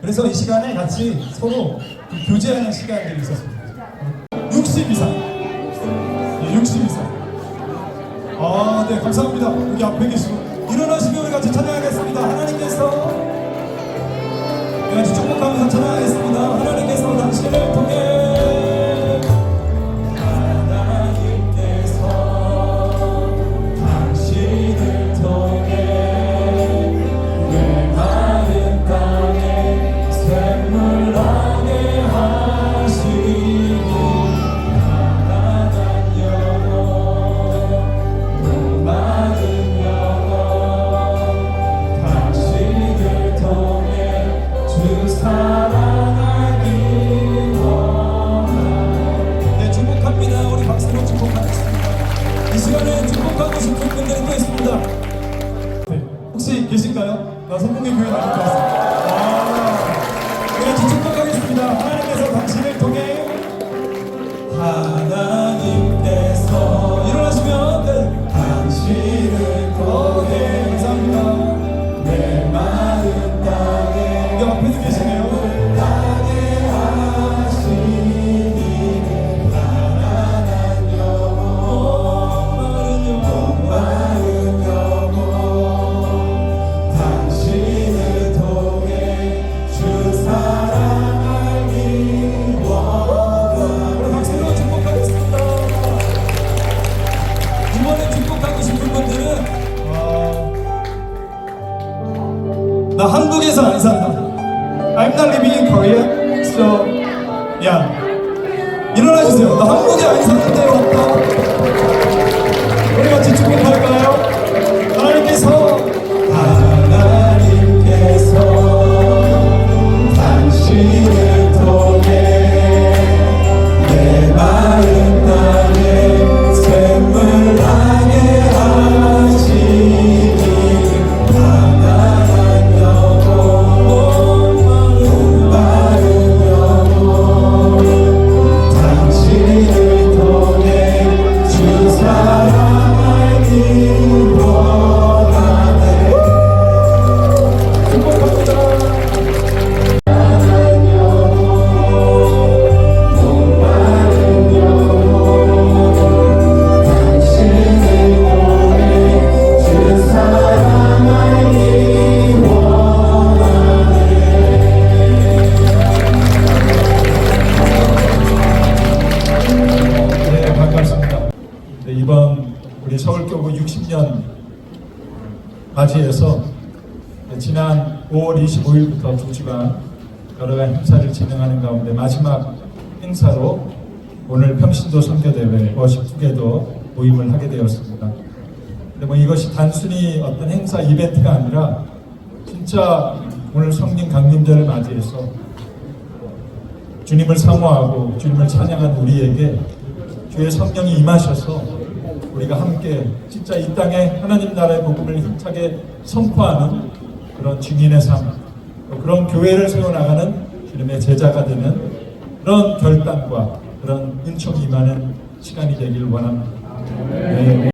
그래서 이 시간에 같이 서로 그 교제하는 시간들이 있었습니다. 60 이상. 예, 60 이상. 아, 네, 감사합니다. 여기 앞에 계시고. 일어나시면 우리 같이 찬양하겠습니다. 하나님께서 같이 축복하면서 찬양하겠습니다. 하나님께서 당신을 통해 계신가요? 나 성공의 교회 나올 것 같습니다 나 한국에서 안 산다. I'm not living in Korea, so yeah. 일어나 주세요. 나 한국에 안 사는데 왔 서울교구 60년 맞이해서 네, 지난 5월 25일부터 두 주간 여러 가지 행사를 진행하는 가운데 마지막 행사로 오늘 평신도 선교대회 워십 투게더 모임을 하게 되었습니다. 뭐 이것이 단순히 어떤 행사 이벤트가 아니라 진짜 오늘 성령 강림절을 맞이해서 주님을 사모하고 주님을 찬양한 우리에게 주의 성령이 임하셔서 우리가 함께 진짜 이 땅에 하나님 나라의 복음을 힘차게 선포하는 그런 증인의 삶, 또 그런 교회를 세워나가는 주님의 제자가 되는 그런 결단과 그런 은총이 임하는 시간이 되길 원합니다. 네.